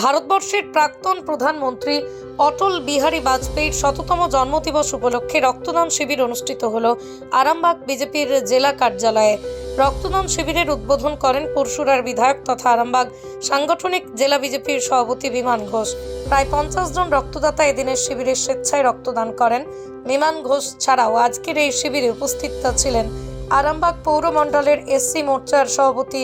ভারতবর্ষের প্রাক্তন প্রধানমন্ত্রী অটল বিহারী বাজপেয়ীর শততম জন্মদিবস উপলক্ষে রক্তদান শিবির অনুষ্ঠিত হল আরামবাগ বিজেপির জেলা কার্যালয়ে। রক্তদান শিবিরের উদ্বোধন করেন পরশুরার বিধায়ক তথা আরামবাগ সাংগঠনিক জেলা বিজেপির সভাপতি বিমান ঘোষ। প্রায় পঞ্চাশ জন রক্তদাতা এদিনের শিবিরে স্বেচ্ছায় রক্তদান করেন বিমান ঘোষ ছাড়াও আজকের এই শিবিরে উপস্থিত ছিলেন আরামবাগ পৌরমণ্ডলের এসসি মোর্চার সভাপতি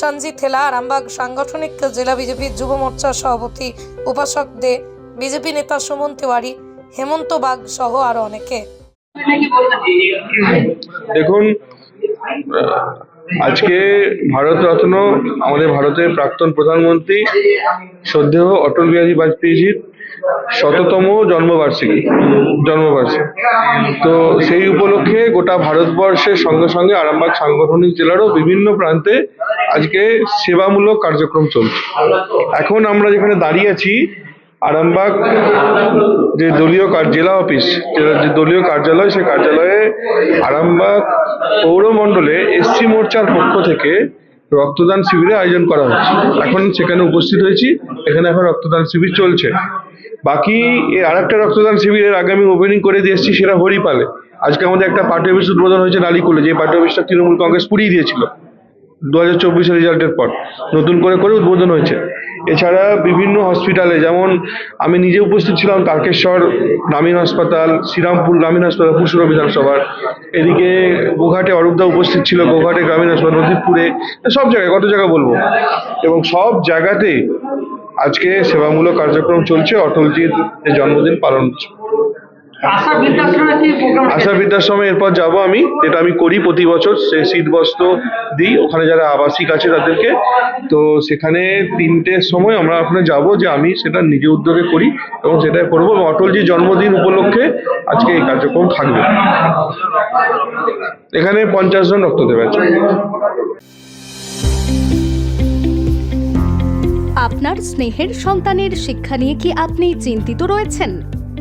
সঞ্জিত থেলা আরামবাগ সাংগঠনিক জেলা বিজেপি যুব মোর্চার সভাপতি উপাসক দে, বিজেপি নেতা সুমন তিওয়ারি, হেমন্ত বাগ সহ আরও অনেকে। দেখুন আজকে ভারতরত্ন আমাদের ভারতের প্রাক্তন প্রধানমন্ত্রী শ্রদ্ধেয় অটল বিহারী বাজপেয়ীজির শততম জন্মবার্ষিকী জন্মবার্ষিকী। তো সেই উপলক্ষে গোটা ভারতবর্ষের সঙ্গে সঙ্গে আরামবাগ সাংগঠনিক জেলারও বিভিন্ন প্রান্তে আজকে সেবামূলক কার্যক্রম চলছে। এখন আমরা যেখানে দাঁড়িয়ে আছি আরামবাগ যে দলীয় কার- জেলা অফিস যে দলীয় কার্যালয় সেই কার্যালয়ে আরামবাগ পৌরমণ্ডলে এসসি মোর্চার পক্ষ থেকে রক্তদান শিবিরের আয়োজন করা হচ্ছে। এখন সেখানে উপস্থিত হয়েছি, এখানে এখন রক্তদান শিবির চলছে। বাকি এর আরেকটা রক্তদান শিবিরের আগে আমি ওপেনিং করে দিয়ে এসেছি, সেটা হরিপালে। আজকে আমাদের একটা পার্টি অফিস উদ্বোধন হয়েছে নালিকুলে যে পার্টি অফিসটা তৃণমূল কংগ্রেস পুড়িয়ে দিয়েছিল। দু হাজার চব্বিশের রেজাল্টের পর। নতুন করে করে উদ্বোধন হয়েছে। এছাড়া বিভিন্ন হসপিটালে যেমন আমি নিজে উপস্থিত ছিলাম তারকেশ্বর গ্রামীণ হাসপাতাল, শ্রীরামপুর গ্রামীণ হাসপাতাল, পুরসুরা বিধানসভার। এদিকে গোঘাটে অরূপদা উপস্থিত ছিল, গোঘাটে গ্রামীণ হাসপাতাল, নদীপুরে, সব জায়গায়, কত জায়গা বলব? এবং সব জায়গাতে আজকে সেবামূলক কার্যক্রম চলছে অটলজির জন্মদিন পালন হচ্ছে। আশা বৃদ্ধাশ্রমে এরপর যাব আমি। যেটা আমি করি প্রতি বছর। সে শীত বস্ত্র দিই। ওখানে যারা আবাসিক আছে তাদেরকে। তো সেখানে তিনটের সময় আমরা ওখানে যাব যে আমি সেটা নিজে উদ্যোগে করি এবং সেটাই করব। এবং অটলজির জন্মদিন উপলক্ষে আজকে এই কার্যক্রম থাকবে। এখানে পঞ্চাশ জন রক্ত দেবে আছে। আপনার স্নেহের সন্তানের শিক্ষা নিয়ে কি আপনি চিন্তিত রয়েছেন?